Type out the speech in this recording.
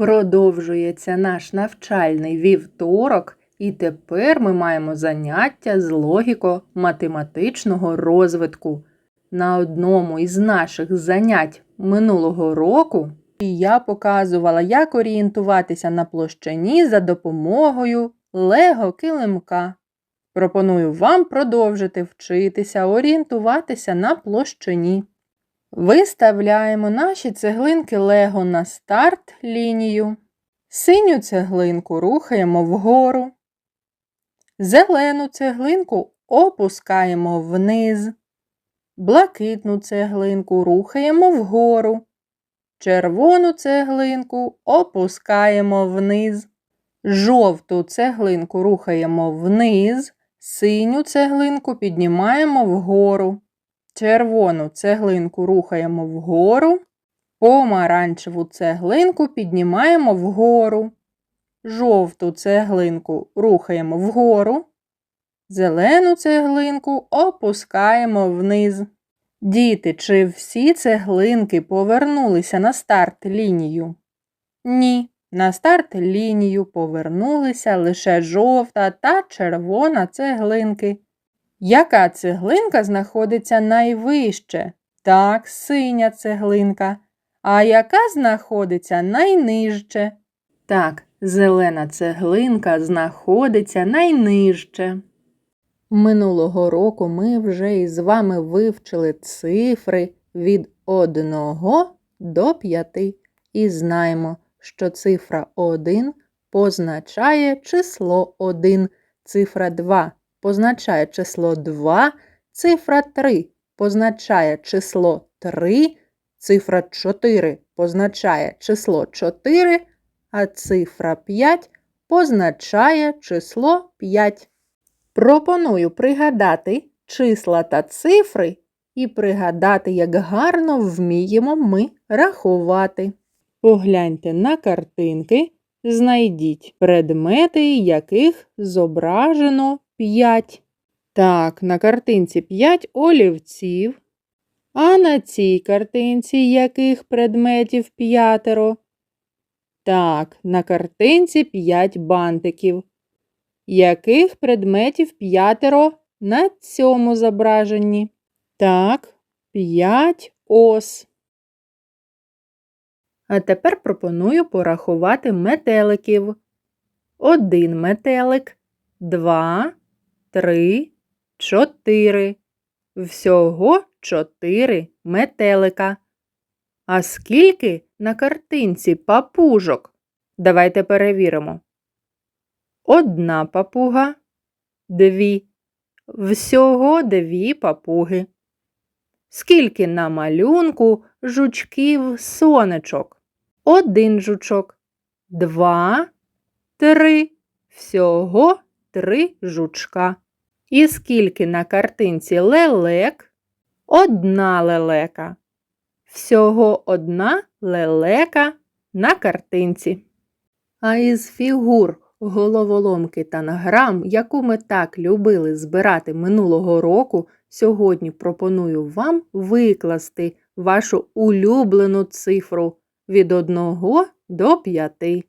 Продовжується наш навчальний вівторок, і тепер ми маємо заняття з логіко-математичного розвитку. На одному із наших занять минулого року я показувала, як орієнтуватися на площині за допомогою лего килимка. Пропоную вам продовжити вчитися орієнтуватися на площині. Виставляємо наші цеглинки Лего на старт лінію. Синю цеглинку рухаємо вгору. Зелену цеглинку опускаємо вниз. Блакитну цеглинку рухаємо вгору. Червону цеглинку опускаємо вниз. Жовту цеглинку рухаємо вниз. Синю цеглинку піднімаємо вгору. Червону цеглинку рухаємо вгору, помаранчеву цеглинку піднімаємо вгору, жовту цеглинку рухаємо вгору, зелену цеглинку опускаємо вниз. Діти, чи всі цеглинки повернулися на старт лінію? Ні, на старт лінію повернулися лише жовта та червона цеглинки. Яка цеглинка знаходиться найвище? Так, синя цеглинка. А яка знаходиться найнижче? Так, зелена цеглинка знаходиться найнижче. Минулого року ми вже із вами вивчили цифри від 1 до 5 і знаємо, що цифра 1 позначає число 1, цифра 2 позначає число 2, цифра 3 позначає число 3, цифра 4 позначає число 4, а цифра 5 позначає число 5. Пропоную пригадати числа та цифри і пригадати, як гарно вміємо ми рахувати. Погляньте на картинки, знайдіть предмети, яких зображено 5. Так, на картинці 5 олівців. А на цій картинці яких предметів п'ятеро? Так, на картинці 5 бантиків. Яких предметів п'ятеро на цьому зображенні? Так, 5 ос. А тепер пропоную порахувати метеликів. Один метелик, два, три, чотири. Всього чотири метелика. А скільки на картинці папужок? Давайте перевіримо. Одна папуга, дві. Всього дві папуги. Скільки на малюнку жучків сонечок? Один жучок, два, три. Всього три жучка. І скільки на картинці лелек? Одна лелека. Всього одна лелека на картинці. А із фігур головоломки та награм, яку ми так любили збирати минулого року, сьогодні пропоную вам викласти вашу улюблену цифру від 1 до 5.